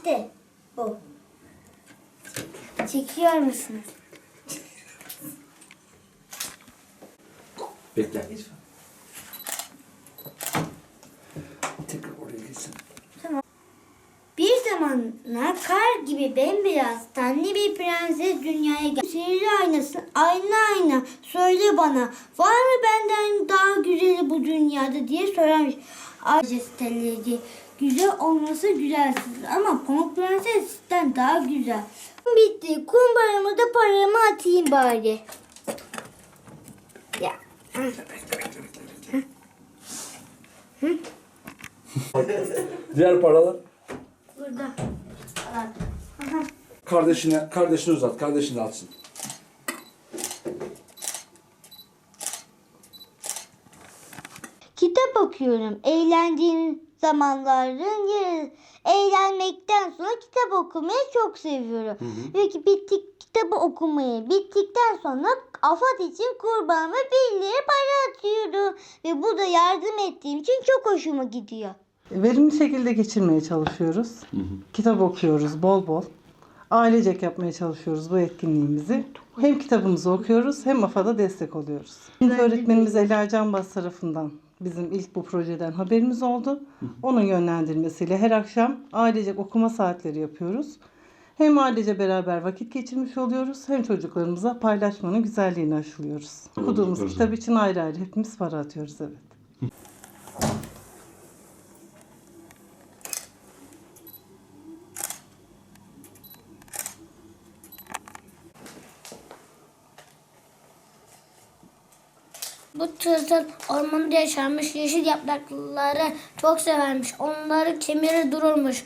İşte bu. Çekiyor musunuz? Bekle. Tekrar oraya gitsin. Bir zamanlar kar gibi bembeyaz tenli bir prenses dünyaya geldi. Sihirli aynası ayna ayna söyle bana var mı benden daha güzeli bu dünyada diye sorarmış. Majesteleri güzel olması güzelsiz ama Pamuk Prenses'ten daha güzel. Bitti. Kumbaramı da paramı atayım bari. Ya. Diğer paralar Burada. Al. kardeşine kardeşine uzat. Kardeşin de alsın. Kitap okuyorum. Eğlendiğim zamanların yarı. Eğlenmekten sonra kitap okumayı çok seviyorum. Ve ki bittik kitabı okumayı bittikten sonra afat için kurbağama bir lira para atıyorum. Ve bu da yardım ettiğim için çok hoşuma gidiyor. Verimli şekilde geçirmeye çalışıyoruz. Kitap okuyoruz bol bol. Ailecek yapmaya çalışıyoruz bu etkinliğimizi. Hem kitabımızı okuyoruz hem AFAD'a destek oluyoruz. Öğretmenimiz Ela Canbaz tarafından bizim ilk bu projeden haberimiz oldu. Onun yönlendirmesiyle her akşam ailecek okuma saatleri yapıyoruz. Hem ailece beraber vakit geçirmiş oluyoruz hem çocuklarımıza paylaşmanın güzelliğini aşılıyoruz. Okuduğumuz kitap için ayrı ayrı hepimiz para atıyoruz evet. Bu tırtıl ormanda yaşarmış, yeşil yaprakları çok severmiş. Onları kemiri dururmuş.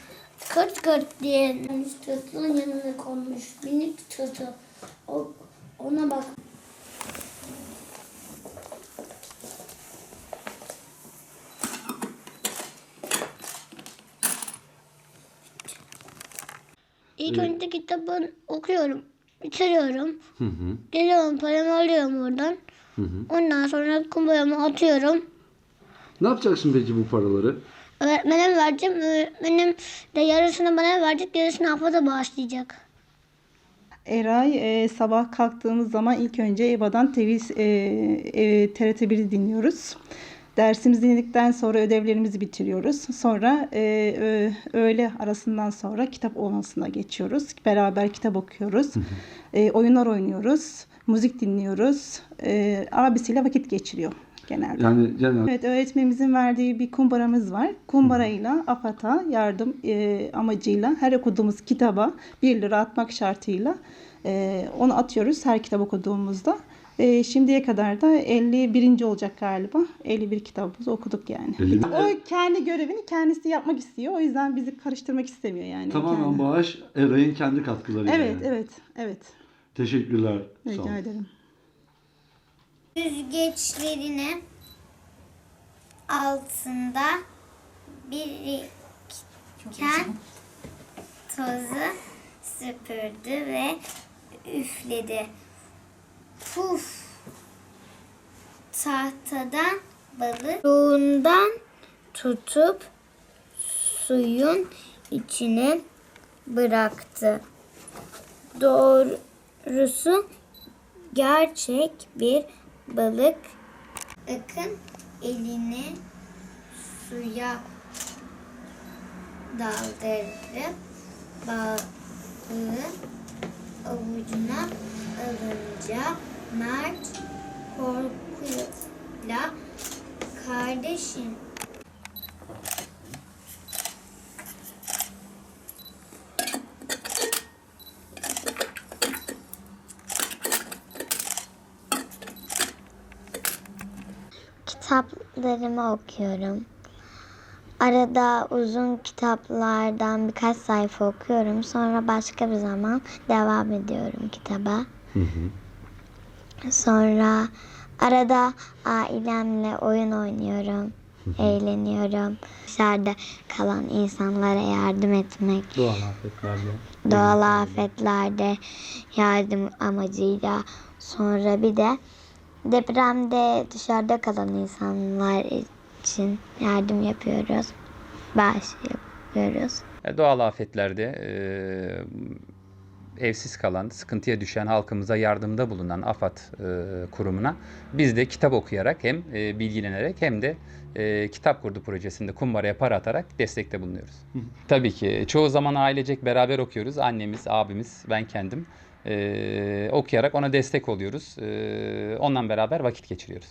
Kırt kırt diye tırtılın yanına konmuş. Minik tırtıl. O, ona bak. İlk önce kitabı okuyorum, bitiriyorum. Geliyorum paramı alıyorum oradan. Ondan sonra kumbaramı atıyorum. Ne yapacaksın peki bu paraları? Öğretmene vereceğim. Öğretmenim de yarısını bana verecek, yarısını AFAD'a bağışlayacak. Eray e, sabah kalktığımız zaman ilk önce EBA'dan TV, e, e, TRT1'i dinliyoruz. Dersimizi dinledikten sonra ödevlerimizi bitiriyoruz. Sonra e, ö- öğle arasından sonra kitap odasına geçiyoruz. Beraber kitap okuyoruz. E, oyunlar oynuyoruz. Müzik dinliyoruz. E, abisiyle vakit geçiriyor genelde. Yani genel Evet öğretmenimizin verdiği bir kumbaramız var. Kumbarayla AFAD'a yardım e, amacıyla her okuduğumuz kitaba 1 lira atmak şartıyla e, onu atıyoruz her kitap okuduğumuzda. E, şimdiye kadar da 51. olacak galiba. 51 kitabımızı okuduk yani. 51. O kendi görevini kendisi yapmak istiyor. O yüzden bizi karıştırmak istemiyor yani. tamamen kendi. bağış Eray'ın kendi katkılarıyla. Evet, yani. evet, evet. Teşekkürler. Sağ Rica olun. ederim. Süzgeçlerini altında biriken tozu süpürdü ve üfledi. Puf! Tahtadan balık ruğundan tutup suyun içine bıraktı. Doğrusu gerçek bir balık. Akın elini suya daldırıp balığı avucuna alınca Mert korkuyla kardeşim kitaplarımı okuyorum. Arada uzun kitaplardan birkaç sayfa okuyorum. Sonra başka bir zaman devam ediyorum kitaba. Sonra arada ailemle oyun oynuyorum. Eğleniyorum. Dışarıda kalan insanlara yardım etmek. Doğal afetlerle. Doğal afetlerde yardım amacıyla. Sonra bir de depremde dışarıda kalan insanlar için yardım yapıyoruz. Bağış yapıyoruz. E, Doğal afetlerde e, evsiz kalan, sıkıntıya düşen halkımıza yardımda bulunan AFAD e, kurumuna biz de kitap okuyarak hem e, bilgilenerek hem de e, kitap kurdu projesinde kumbaraya para atarak destekte bulunuyoruz. Tabii ki çoğu zaman ailecek beraber okuyoruz. Annemiz, abimiz, ben kendim e, okuyarak ona destek oluyoruz. E, ondan beraber vakit geçiriyoruz.